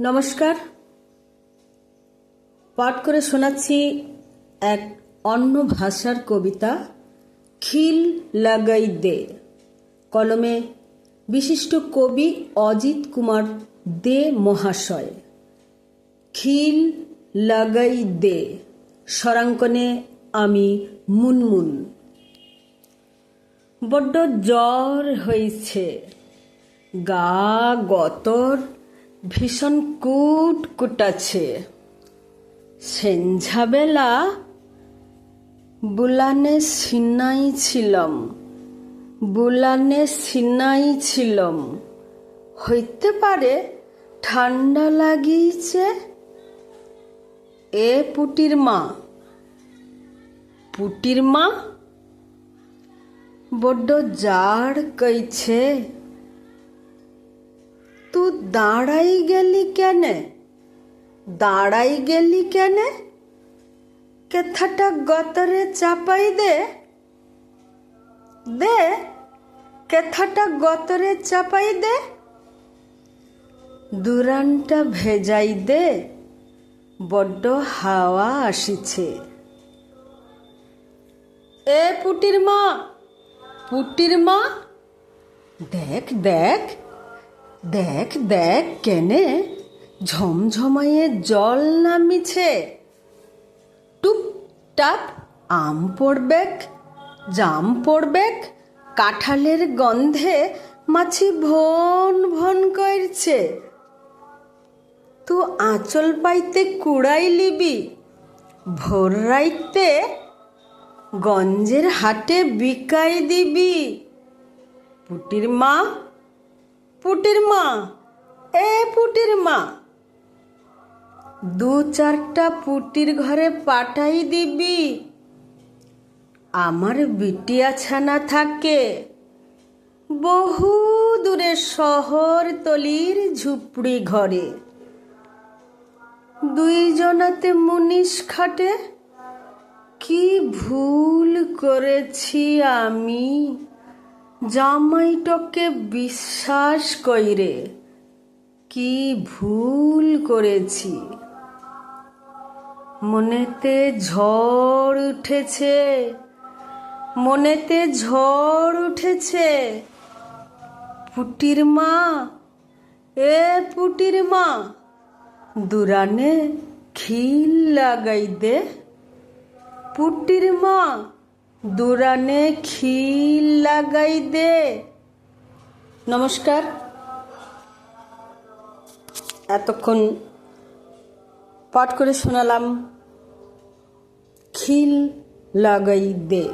নমস্কার। পাঠ করে শোনাচ্ছি এক অন্য ভাষার কবিতা, খিল লাগাই দে। কলমে বিশিষ্ট কবি অজিত কুমার দে মহাশয়। খিল লাগাই দে, স্বরাঙ্কনে আমি মুনমুন। বড্ড জ্বর হয়েছে গা গতর ভীষণ কুট কুটাছে সেঞ্ঝাবেলা বুলানে সিনাই ছিলাম, বুলানে সিনাই ছিলাম। হইতে পারে ঠান্ডা লাগিয়েছে এ পুটির মা। পুটির মা? বড্ড জাড় কইছে। তু দাঁড়াই গেলি কেনে দাঁড়াই গেলি কেনে কেথাটা গতরে চাপাই দে দে কেথাটা গতরে চাপাই দে দুরানটা ভেজাই দে বড্ড হাওয়া আসিছে এ পুটির মা পুটির মা দেখ দেখ দেখ দেখ, কেনে ঝমঝমাইয়ে জল নামিছে। টুপ, টাপ, আম পড়বেক, জাম পড়বেক, কাঁঠালের গন্ধে মাছি ভন ভন করছে তু আঁচল পাইতে কুড়াই লিবি, ভোর রাইতে গঞ্জের হাটে বিকাই দিবি। পুটির মা পুটির মা। এ পুটির মা। দু চারটা পুটির ঘরে পাঠাই দিবি। আমার বিটিয়া ছানা থাকে। বহু দূরে শহর তলির ঝুপড়ি ঘরে। দুইজনাতে মুনিশ খাটে। কি ভুল করেছি আমি? জামাইটকে বিশ্বাস কইরে কি ভুল করেছি? মনেতে ঝড় উঠেছে, মনেতে ঝড় উঠেছে। পুটির মা, এ পুটির মা, দুরানে খিল লাগাই দে পুটির মা, দুরানে খিল লাগাই দে। নমস্কার। এতক্ষণ পাঠ করে শোনালাম খিল লাগাই দে।